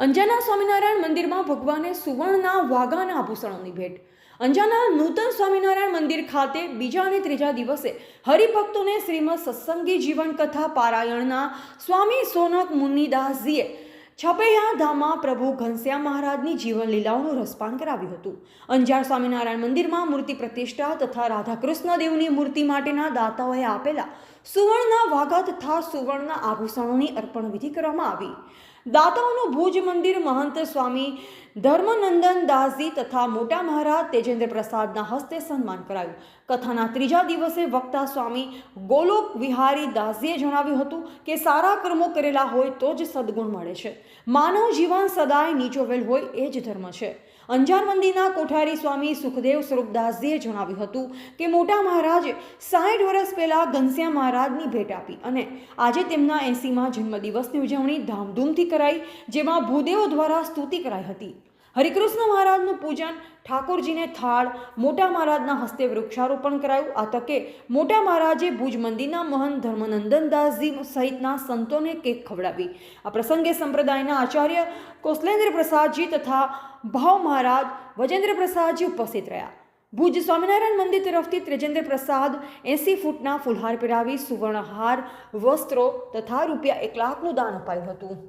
અંજાના સ્વામિનારાયણ મંદિરમાં ભગવાને સુવર્ણના વાઘાના આભૂષણોની ભેટ. અંજાના નૂતન સ્વામિનારાયણ મંદિર ખાતે બીજા અને ત્રીજા દિવસે હરિભક્તોને શ્રીમદ સત્સંગી જીવન કથા પારાયણના સ્વામી સોનક મુનિદાસજીએ છપૈયા ધામમાં પ્રભુ ઘનશ્યામ મહારાજની જીવન લીલાઓનું રસપાન કરાવ્યું હતું. અંજાર સ્વામિનારાયણ મંદિરમાં મૂર્તિ પ્રતિષ્ઠા તથા રાધાકૃષ્ણ દેવની મૂર્તિ માટેના દાતાઓએ આપેલા સુવર્ણના વાઘા તથા સુવર્ણના આભૂષણોની અર્પણ વિધિ કરવામાં આવી. દાતાઓનું ભુજ મંદિર મહંત સ્વામી ધર્મનંદન દાસજી તથા મોટા મહારાજ તેજેન્દ્ર પ્રસાદના હસ્તે સન્માન કરાયું. કથાના ત્રીજા દિવસે વક્તા સ્વામી ગોલોક વિહારી દાસજીએ જણાવ્યું હતું કે, સારા કર્મો કરેલા હોય તો જ સદગુણ મળે છે. માનવ જીવન સદાય નીચોવેલ હોય એ જ ધર્મ છે. અંજાર મંદિરના કોઠારી સ્વામી સુખદેવ સ્વરૂપદાસજીએ જણાવ્યું હતું કે મોટા મહારાજે સાઠ વર્ષ પહેલાં ઘનશ્યામ મહારાજની ભેટ આપી અને આજે તેમના એંસીમાં જન્મદિવસની ઉજવણી ધામધૂમથી કરાઈ, જેમાં ભૂદેવો દ્વારા સ્તુતિ કરાઈ હતી. હરિકૃષ્ણ મહારાજનું પૂજન ઠાકોરજીને થાળ, મોટા મહારાજના હસ્તે વૃક્ષારોપણ કરાયું. આ તકે મોટા મહારાજે ભુજ મંદિરના મહંત ધર્મનંદનદાસજી સહિતના સંતોને કેક ખવડાવી. આ પ્રસંગે સંપ્રદાયના આચાર્ય કોસલેન્દ્ર પ્રસાદજી તથા ભાવ મહારાજ વજેન્દ્ર પ્રસાદજી ઉપસ્થિત રહ્યા. ભુજ સ્વામિનારાયણ મંદિર તરફથી ત્રિજેન્દ્ર પ્રસાદ એંસી ફૂટના ફુલહાર પહેરાવી સુવર્ણહાર, વસ્ત્રો તથા રૂપિયા એક લાખનું દાન અપાયું હતું.